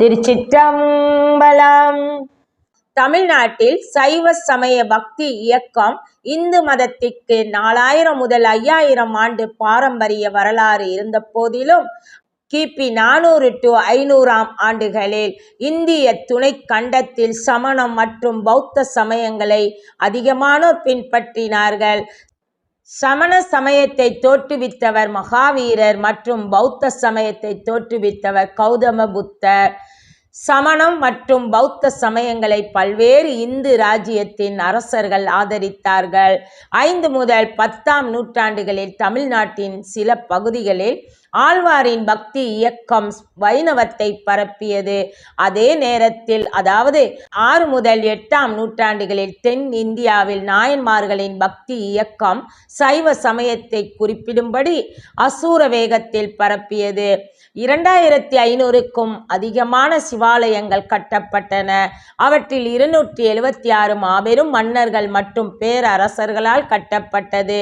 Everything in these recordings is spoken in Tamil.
திருச்சிற்றம்பலம். தமிழ்நாட்டில் சைவ சமய பக்தி இயக்கம் இந்து மதத்திற்கு நாலாயிரம் முதல் ஐயாயிரம் ஆண்டு பாரம்பரிய வரலாறு இருந்த போதிலும் கிபி நானூறு டு ஐநூறாம் ஆண்டுகளில் இந்திய துணை கண்டத்தில் சமணம் மற்றும் பௌத்த சமயங்களை அதிகமானோர் பின்பற்றினார்கள். சமண சமயத்தை தோற்றுவித்தவர் மகாவீரர் மற்றும் பௌத்த சமயத்தை தோற்றுவித்தவர் கௌதம புத்தர். சமணம் மற்றும் பௌத்த சமயங்களை பல்வேறு இந்து ராஜ்யத்தின் அரசர்கள் ஆதரித்தார்கள். ஐந்து முதல் பத்தாம் நூற்றாண்டுகளில் தமிழ்நாட்டின் சில பகுதிகளில் ஆழ்வாரின் பக்தி இயக்கம் வைணவத்தை பரப்பியது. அதே நேரத்தில் அதாவது ஆறு முதல் எட்டாம் நூற்றாண்டுகளில் தென் இந்தியாவில் நாயன்மார்களின் பக்தி இயக்கம் சைவ சமயத்தை குறிப்பிடும்படி அசூர வேகத்தில் பரப்பியது. இரண்டாயிரத்தி ஐநூறுக்கும் அதிகமான சிவாலயங்கள் கட்டப்பட்டன. அவற்றில் இருநூற்றி எழுபத்தி ஆறு மாபெரும் மன்னர்கள் மற்றும் பேரரசர்களால் கட்டப்பட்டது.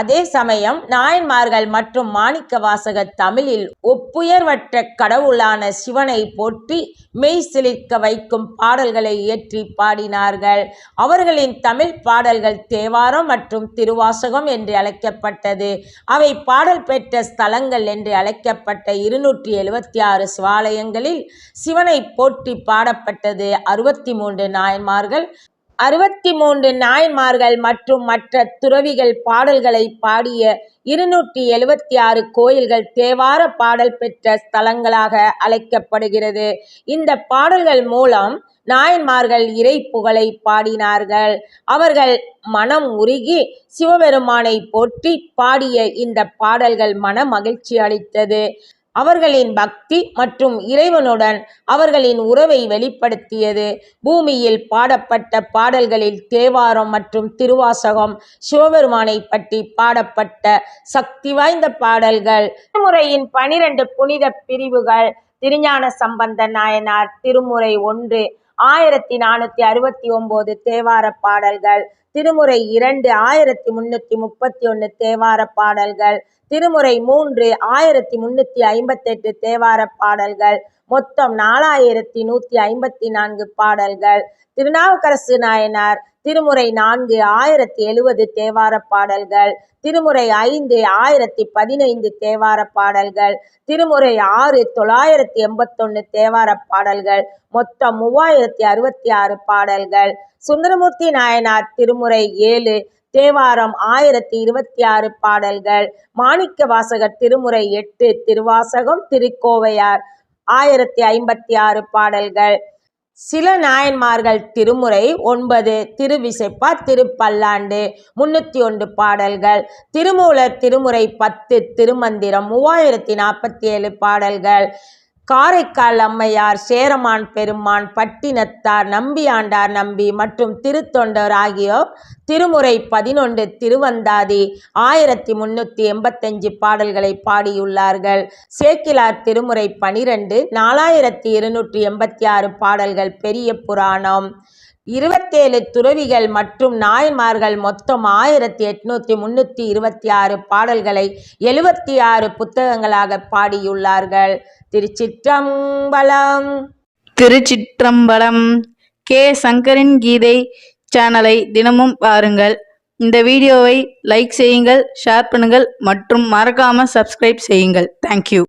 அதே சமயம் நாயன்மார்கள் மற்றும் மாணிக்க வாசக தமிழில் ஒப்புயர்வற்ற கடவுளான சிவனை போற்றி மெய் சிலிர்க்க வைக்கும் பாடல்களை இயற்றி பாடினார்கள். அவர்களின் தமிழ் பாடல்கள் தேவாரம் மற்றும் திருவாசகம் என்று அழைக்கப்பட்டது. அவை பாடல் பெற்ற ஸ்தலங்கள் என்று அழைக்கப்பட்ட இருநூற்றி எழுபத்தி ஆறு சிவாலயங்களில் சிவனை போற்றி பாடப்பட்டது. அறுபத்தி மூன்று நாயன்மார்கள் அறுபத்தி மூன்று நாயன்மார்கள் மற்றும் மற்ற துறவிகள் பாடல்களை பாடிய இருநூற்றி எழுபத்தி ஆறு கோயில்கள் தேவார பாடல் பெற்ற ஸ்தலங்களாக அழைக்கப்படுகிறது. இந்த பாடல்கள் மூலம் நாயன்மார்கள் இறை புகழை பாடினார்கள். அவர்கள் மனம் உருகி சிவபெருமானை போற்றி பாடிய இந்த பாடல்கள் மன மகிழ்ச்சி அளித்தது. அவர்களின் பக்தி மற்றும் இறைவனுடன் அவர்களின் உறவை வெளிப்படுத்தியது. பூமியில் பாடப்பட்ட பாடல்களில் தேவாரம் மற்றும் திருவாசகம் சிவபெருமானை பற்றி பாடப்பட்ட சக்தி வாய்ந்த பாடல்கள் திருமுறையின் பனிரெண்டு புனித பிரிவுகள் திருஞான சம்பந்த நாயனார் திருமுறை ஒன்று ஆயிரத்தி நானூற்றி அறுபத்தி ஒம்பது தேவார பாடல்கள் திருமுறை இரண்டு ஆயிரத்தி முன்னூற்றி முப்பத்தி ஒன்று தேவார பாடல்கள். திருமுறை மூன்று ஆயிரத்தி முன்னூற்றி ஐம்பத்தெட்டு தேவார பாடல்கள். மொத்தம் நாலாயிரத்தி நூற்றி ஐம்பத்தி நான்கு பாடல்கள். திருநாவுக்கரசு நாயனார் திருமுறை நான்கு ஆயிரத்தி எழுவது தேவார பாடல்கள். திருமுறை ஐந்து ஆயிரத்தி பதினைந்து தேவார பாடல்கள். திருமுறை ஆறு தொள்ளாயிரத்தி எண்பத்தொன்று தேவார பாடல்கள். மொத்தம் மூவாயிரத்தி அறுபத்தி ஆறு பாடல்கள். சுந்தரமூர்த்தி நாயனார் திருமுறை ஏழு தேவாரம் ஆயிரத்தி இருபத்தி ஆறு பாடல்கள். மாணிக்க வாசகர் திருமுறை எட்டு திருவாசகம் திருக்கோவையார். ஆயிரத்தி ஐம்பத்தி ஆறு பாடல்கள். சில நாயன்மார்கள் திருமுறை ஒன்பது திருவிசைப்பா திருப்பல்லாண்டு முன்னூற்றி ஒன்று பாடல்கள். திருமூலர் திருமுறை பத்து திருமந்திரம் மூவாயிரத்தி நாற்பத்தி ஏழு பாடல்கள். காரைக்கால் அம்மையார் சேரமான் பெருமான் பட்டினத்தார் நம்பியாண்டார் நம்பி மற்றும் திருத்தொண்டர் ஆகியோர் திருமுறை பதினொன்று திருவந்தாதி ஆயிரத்தி முன்னூற்றி எண்பத்தஞ்சு பாடல்களை பாடியுள்ளார்கள். சேக்கிலார் திருமுறை பனிரெண்டு நாலாயிரத்தி இருநூற்றி எண்பத்தி ஆறு பாடல்கள் பெரிய புராணம். இருபத்தேழு துறவிகள் மற்றும் நாயன்மார்கள் மொத்தம் ஆயிரத்தி எட்நூற்றி முன்னூற்றி இருபத்தி ஆறு பாடல்களை எழுபத்தி ஆறு புத்தகங்களாக பாடியுள்ளார்கள். திருச்சிற்றம்பலம். திருச்சிற்றம்பலம். கே. சங்கரின் கீதை சேனலை தினமும் பாருங்கள். இந்த வீடியோவை லைக் செய்யுங்கள் ஷேர் பண்ணுங்கள் மற்றும் மறக்காம சப்ஸ்கிரைப் செய்யுங்கள். தேங்க்யூ